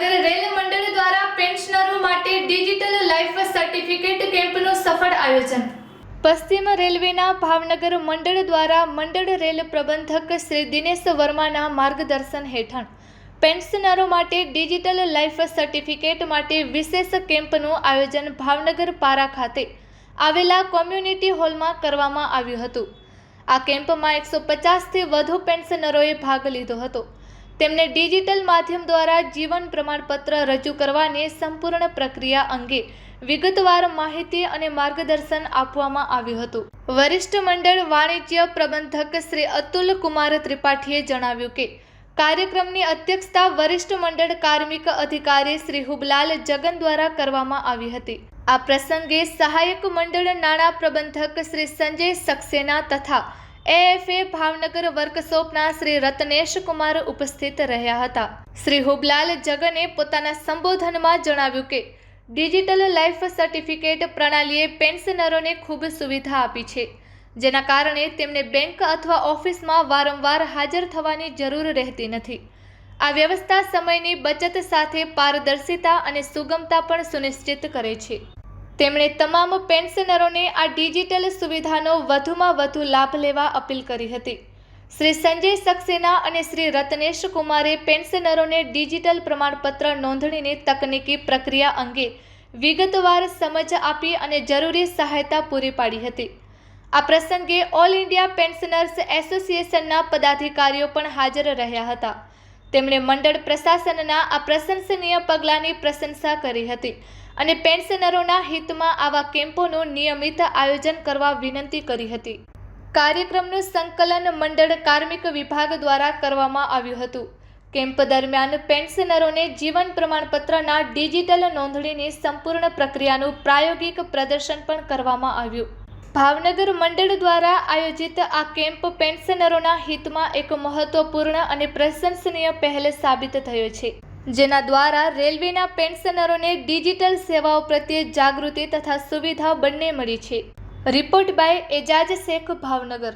Bhavnagar rail મંડળ દ્વારા પેન્શનરો માટે ડિજિટલ લાઈફ સર્ટિફિકેટ કેમ્પનું સફળ આયોજન. પશ્ચિમ રેલવેના ભાવનગર મંડળ દ્વારા મંડળ રેલ પ્રબંધક શ્રી દિનેશ વર્માના માર્ગદર્શન હેઠળ પેન્શનરો માટે ડિજિટલ લાઈફ સર્ટિફિકેટ માટે વિશેષ કેમ્પનું આયોજન ભાવનગર પારા ખાતે આવેલા કોમ્યુનિટી હોલમાં કરવામાં આવ્યું હતું. આ કેમ્પમાં એકસો પચાસથી વધુ પેન્શનરોએ ભાગ લીધો હતો. તેમને ડિજિટલ માધ્યમ દ્વારા જીવન પ્રમાણપત્ર રજૂ કરવાની સંપૂર્ણ પ્રક્રિયા અંગે વિગતવાર માહિતી અને માર્ગદર્શન આપવામાં આવ્યું હતું. વરિષ્ઠ મંડળ વાણિજ્ય પ્રબંધક શ્રી અતુલ કુમાર ત્રિપાઠીએ જણાવ્યું કે, કાર્યક્રમની અધ્યક્ષતા વરિષ્ઠ મંડળ કાર્મિક અધિકારી શ્રી હુબલાલ જગન દ્વારા કરવામાં આવી હતી. આ પ્રસંગે સહાયક મંડળ નાણાં પ્રબંધક શ્રી સંજય સક્સેના તથા એએફએ ભાવનગર વર્કશોપના શ્રી રત્નેશ કુમાર ઉપસ્થિત રહ્યા હતા. શ્રી હુબલાલ જગને પોતાના સંબોધનમાં જણાવ્યું કે, ડિજિટલ લાઈફ સર્ટિફિકેટ પ્રણાલીએ પેન્શનરોને ખૂબ સુવિધા આપી છે, જેના કારણે તેમને બેંક અથવા ઓફિસમાં વારંવાર હાજર થવાની જરૂર રહેતી નથી. આ વ્યવસ્થા સમયની બચત સાથે પારદર્શિતા અને સુગમતા પણ સુનિશ્ચિત કરે છે. તેમણે તમામ પેન્શનરોને આ ડિજિટલ સુવિધાનો વધુમાં વધુ લાભ લેવા અપીલ કરી હતી. શ્રી સંજય સક્સેના અને શ્રી રત્નેશ કુમારે પેન્શનરોને ડિજિટલ પ્રમાણપત્ર નોંધણીની તકનીકી પ્રક્રિયા અંગે વિગતવાર સમજ આપી અને જરૂરી સહાયતા પૂરી પાડી હતી. આ પ્રસંગે ઓલ ઇન્ડિયા પેન્શનર્સ એસોસિએશનના પદાધિકારીઓ પણ હાજર રહ્યા હતા. તેમણે મંડળ પ્રશાસનના આ પ્રશંસનીય પગલાંની પ્રશંસા કરી હતી અને પેન્શનરોના હિતમાં આવા કેમ્પોનું નિયમિત આયોજન કરવા વિનંતી કરી હતી. કાર્યક્રમનું સંકલન મંડળ કાર્મિક વિભાગ દ્વારા કરવામાં આવ્યું હતું. કેમ્પ દરમિયાન પેન્શનરોને જીવન પ્રમાણપત્રના ડિજિટલ નોંધણીની સંપૂર્ણ પ્રક્રિયાનું પ્રાયોગિક પ્રદર્શન પણ કરવામાં આવ્યું. ભાવનગર મંડળ દ્વારા આયોજિત આ કેમ્પ પેન્શનરોના હિતમાં એક મહત્વપૂર્ણ અને પ્રશંસનીય પહેલ સાબિત થયો છે. જેના દ્વારા રેલવેના પેન્શનરોને ડિજિટલ સેવાઓ પ્રત્યે જાગૃતિ તથા સુવિધા બંને મળી છે. Report by Ejaz Sheikh, Bhavnagar.